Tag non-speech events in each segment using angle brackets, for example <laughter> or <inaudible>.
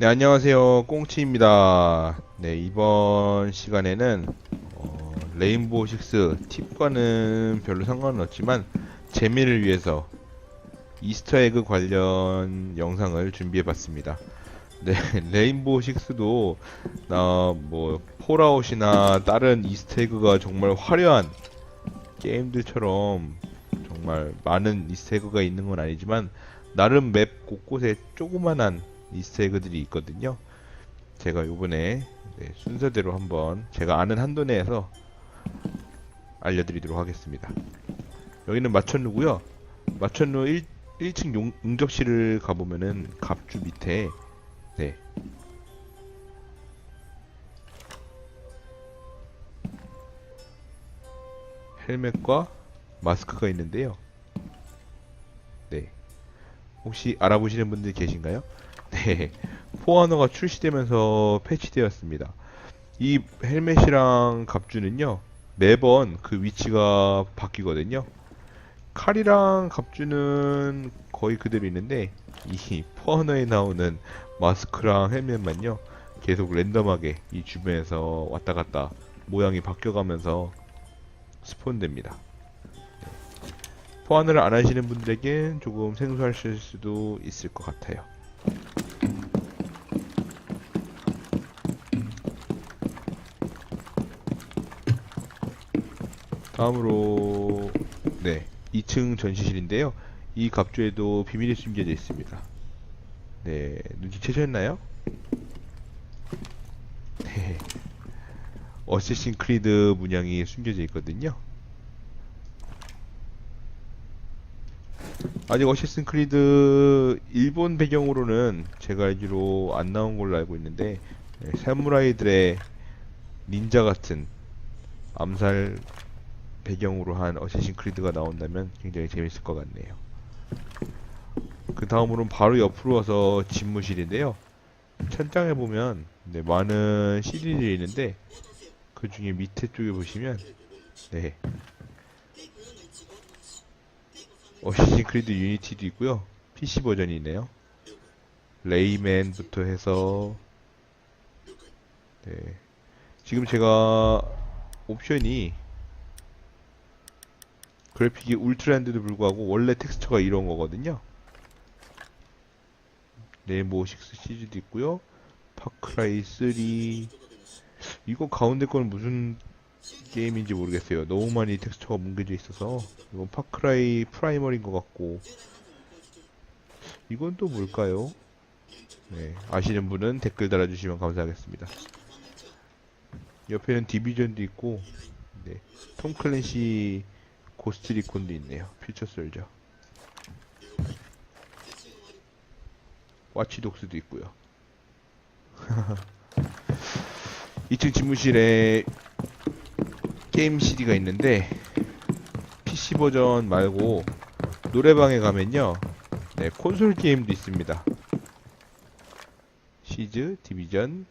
네, 안녕하세요. 꽁치입니다. 네, 이번 시간에는 어, 레인보우 식스 팁과는 별로 상관은 없지만 재미를 위해서 이스터에그 관련 영상을 준비해 봤습니다. 네, <laughs> 레인보우 식스도 나뭐 폴아웃이나 다른 이스터에그가 정말 화려한 게임들처럼 정말 많은 이스터에그가 있는 건 아니지만 나름 맵 곳곳에 조그만한 이스터에그들이 있거든요. 제가 요번에 네, 순서대로 한번 제가 아는 한도 내에서 알려드리도록 하겠습니다. 여기는 마천루고요. 마천루 1, 1층 용, 응접실을 가보면은 갑주 밑에 네. 헬멧과 마스크가 있는데요. 네. 혹시 알아보시는 분들 계신가요? 네. 포아너가 출시되면서 패치되었습니다. 이 헬멧이랑 갑주는요, 매번 그 위치가 바뀌거든요. 칼이랑 갑주는 거의 그대로 있는데, 이 포아너에 나오는 마스크랑 헬멧만요, 계속 랜덤하게 이 주변에서 왔다 갔다 모양이 바뀌어가면서 스폰됩니다. 포환을 안 하시는 분들에겐 조금 생소하실 수도 있을 것 같아요. 다음으로 네 2층 전시실인데요. 이 갑주에도 비밀이 숨겨져 있습니다. 네 눈치채셨나요? 네 어쌔신 크리드 문양이 숨겨져 있거든요. 아직 어시슨 크리드 일본 배경으로는 제가 알기로 안 나온 걸로 알고 있는데 네, 사무라이들의 닌자 같은 암살 배경으로 한 어시신 크리드가 나온다면 굉장히 재밌을 것 같네요. 그 다음으로는 바로 옆으로 와서 집무실인데요. 천장에 보면 네, 많은 CD들이 있는데 그 중에 밑에 쪽에 보시면 네 어시신 크리드 유니티도 있고요. PC 버전이 있네요. 레이맨부터 해서 네. 지금 제가 옵션이 그래픽이 울트라인데도 불구하고 원래 텍스처가 이런 거거든요. 레인보우 6 시리즈도 있고요. 파크라이 3 이거 가운데 거는 무슨 게임인지 모르겠어요. 너무 많이 텍스처가 뭉개져 있어서 이건 파크라이 프라이머인 것 같고 이건 또 뭘까요? 네, 아시는 분은 댓글 달아주시면 감사하겠습니다. 옆에는 디비전도 있고 네, 톰 클랜시 고스트 리콘도 있네요. 퓨처 솔저 와치독스도 있고요. <laughs> 2층 집무실에 게임 CD가 있는데 PC 버전 말고 노래방에 가면요 네, 콘솔 게임도 있습니다 시즈, 디비전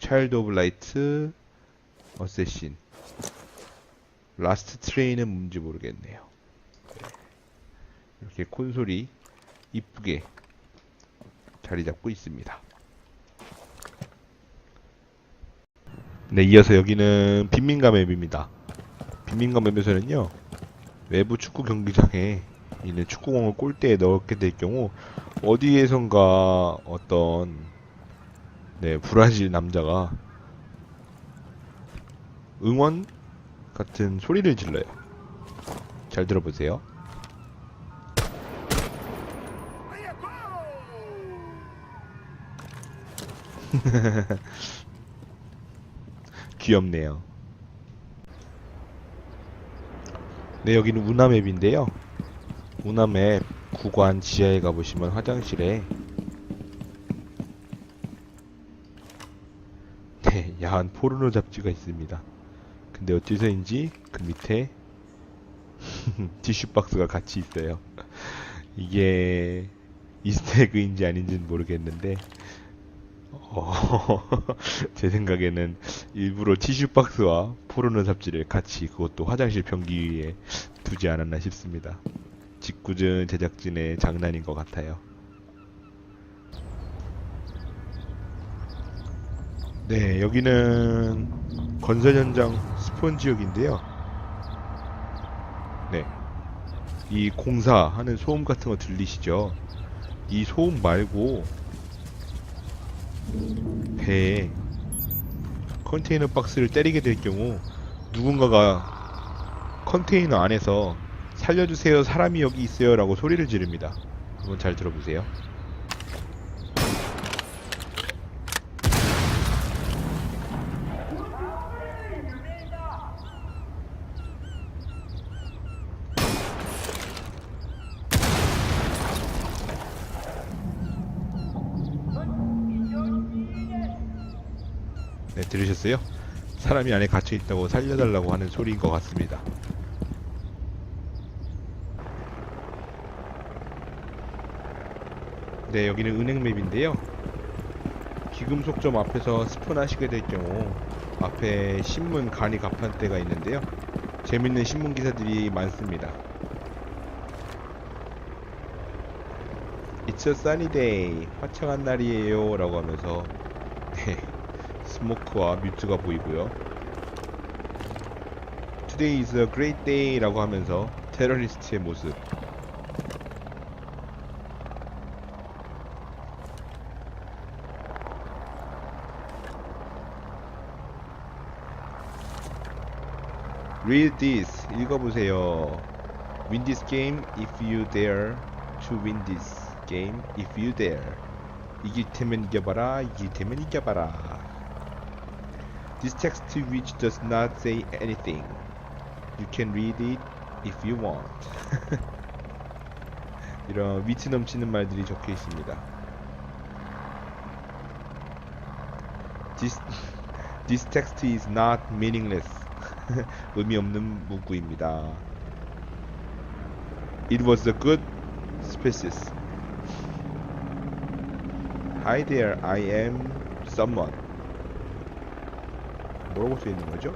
차일드 오브 라이트 어쌔신 라스트 트레인은 뭔지 모르겠네요. 네, 이렇게 콘솔이 이쁘게 자리 잡고 있습니다. 네, 이어서 여기는 빈민가 맵입니다. 빈민가 맵에서는요, 외부 축구 경기장에 있는 축구공을 골대에 넣게 될 경우, 어디에선가 어떤, 네, 브라질 남자가 응원 같은 소리를 질러요. 잘 들어보세요. <laughs> 귀엽네요. 네, 여기는 우나맵인데요. 우나맵 구간 지하에 가보시면 화장실에 네, 야 한 포르노 잡지가 있습니다. 근데 어째서인지 그 밑에 <laughs> 티슈 박스가 같이 있어요. 이게 이스터에그인지 아닌지는 모르겠는데 어, <laughs> 제 생각에는 일부러 티슈 박스와 포르노 잡지를 같이 그것도 화장실 변기 위에 두지 않았나 싶습니다. 짓궂은 제작진의 장난인 것 같아요. 네, 여기는 건설 현장 스폰 지역인데요. 네. 이 공사하는 소음 같은 거 들리시죠? 이 소음 말고 배에 컨테이너 박스를 때리게 될 경우 누군가가 컨테이너 안에서 살려주세요 사람이 여기 있어요 라고 소리를 지릅니다 한번 잘 들어보세요 네 들으셨어요? 사람이 안에 갇혀 있다고 살려달라고 하는 소리인 것 같습니다 네, 여기는 은행 맵인데요. 기금속점 앞에서 스폰 하시게 될 경우 앞에 신문 간이 가판대가 있는데요. 재밌는 신문 기사들이 많습니다. It's a sunny day. 화창한 날이에요. 라고 하면서 네, <laughs> 스모크와 뮤트가 보이고요. Today is a great day. 라고 하면서 테러리스트의 모습 Read this. 읽어보세요. Win this game if you dare to win this game if you dare. 이길 테면 이겨봐라. 이길 테면 이겨봐라. This text which does not say anything. You can read it if you want. <laughs> 이런 위트 넘치는 말들이 적혀 있습니다. This, <laughs> this text is not meaningless. <laughs> 의미 없는 문구입니다. It was a good species. Hi there, I am someone. 뭐라고 써 있는 거죠?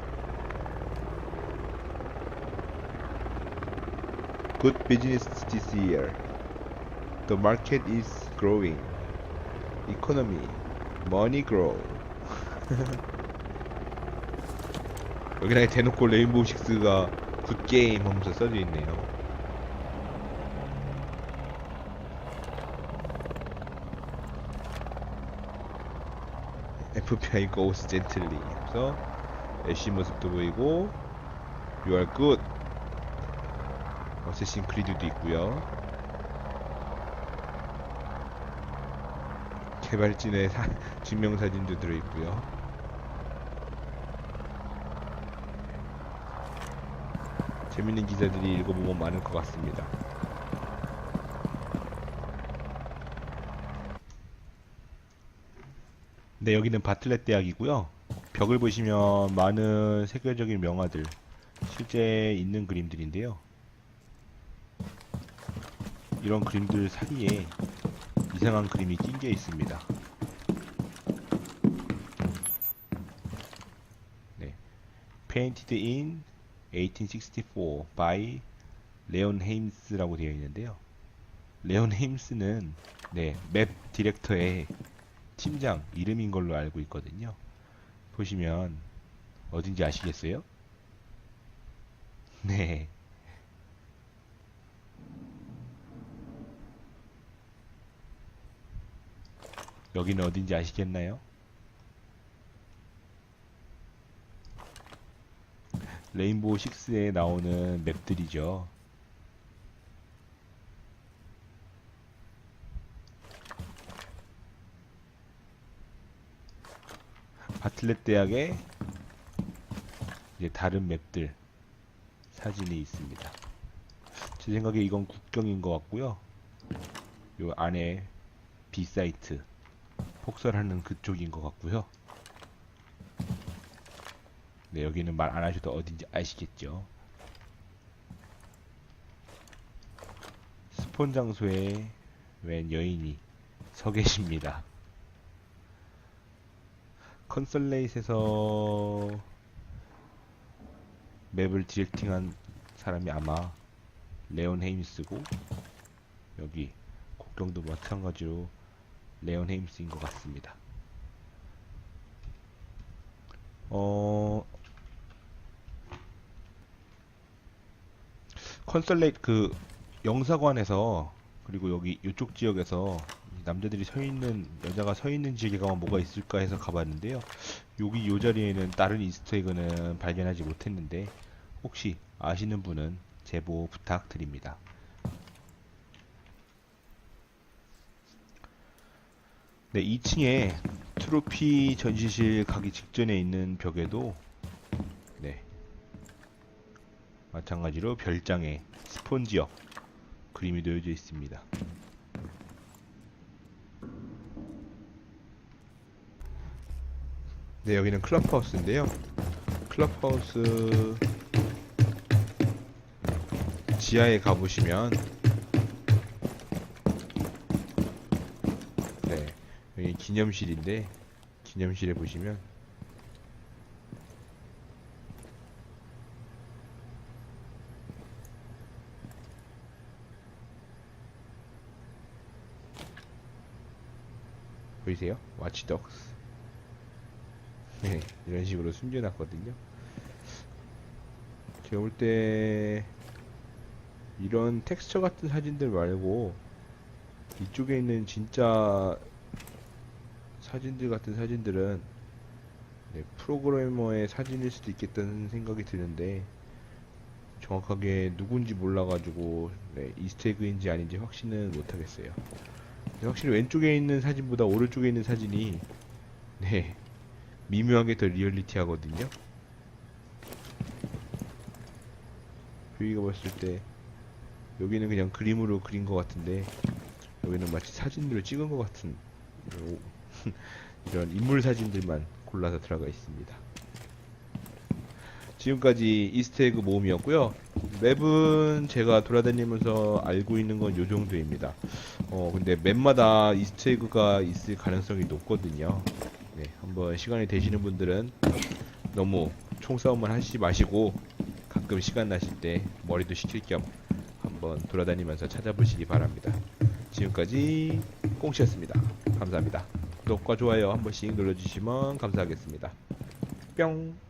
Good business this year. The market is growing. Economy, money grow. 여기다 대놓고 레인보우 식스가 굿게임 하면서 써져 있네요. FBI goes gently. 그래서 애쉬 모습도 보이고 are good. 어쌔신 크리드도 있고요. 개발진의 사, <laughs> 증명사진도 들어있고요. 재밌는 기사들이 읽어보면 많을 것 같습니다. 네, 여기는 바틀렛 대학이고요. 벽을 보시면 많은 세계적인 명화들, 실제 있는 그림들인데요. 이런 그림들 사이에 이상한 그림이 낀 게 있습니다. 네. Painted in 1864 by 레온 헤임스라고 되어 있는데요. 레온 헤임스는 네, 맵 디렉터의 팀장 이름인 걸로 알고 있거든요. 보시면 어딘지 아시겠어요? 네. 여기는 어딘지 아시겠나요? 레인보우 6에 나오는 맵들이죠. 바틀렛 대학의 이제 다른 맵들 사진이 있습니다. 제 생각에 이건 국경인 것 같고요. 요 안에 B 사이트 폭설하는 그쪽인 것 같고요. 네, 여기는 말 안 하셔도 어딘지 아시겠죠? 스폰 장소에 웬 여인이 서 계십니다. 컨설레이트에서 맵을 디렉팅한 사람이 아마 레온 헤임스고 여기 국경도 마찬가지로 레온 헤임스인 것 같습니다. 어 컨설레이트 그 영사관에서 그리고 여기 이쪽 지역에서 이 남자들이 서 있는 여자가 서 있는 가면 뭐가 있을까 해서 가봤는데요. 여기 요 자리에는 다른 이스터에그는 발견하지 못했는데 혹시 아시는 분은 제보 부탁드립니다. 네, 2층에 트로피 전시실 가기 직전에 있는 벽에도 네 마찬가지로 별장에 스폰지역 그림이 놓여져 있습니다. 네, 여기는 클럽하우스인데요. 클럽하우스 지하에 가보시면 네, 여기 기념실인데 기념실에 보시면 보이세요? 와치독스 네, 이런 식으로 숨겨놨거든요. 제가 볼 때 이런 텍스처 같은 사진들 말고 이쪽에 있는 진짜 사진들 같은 사진들은 네, 프로그래머의 사진일 수도 있겠다는 생각이 드는데 정확하게 누군지 몰라가지고 네, 이스테그인지 아닌지 확신은 못하겠어요. 확실히 왼쪽에 있는 사진보다 오른쪽에 있는 사진이 네 미묘하게 더 리얼리티 하거든요. 여기가 봤을 때 여기는 그냥 그림으로 그린 것 같은데 여기는 마치 사진으로 찍은 것 같은 오- <laughs> 이런 인물 사진들만 골라서 들어가 있습니다. 지금까지 이스트에그 모음이었고요. 맵은 제가 돌아다니면서 알고 있는 건 요 정도입니다. 어 근데 맵마다 이스트에그가 있을 가능성이 높거든요. 네, 한번 시간이 되시는 분들은 너무 총싸움만 하시지 마시고 가끔 시간 나실 때 머리도 식힐 겸 한번 돌아다니면서 찾아보시기 바랍니다. 지금까지 꽁치였습니다. 감사합니다. 구독과 좋아요 한 번씩 눌러주시면 감사하겠습니다. 뿅!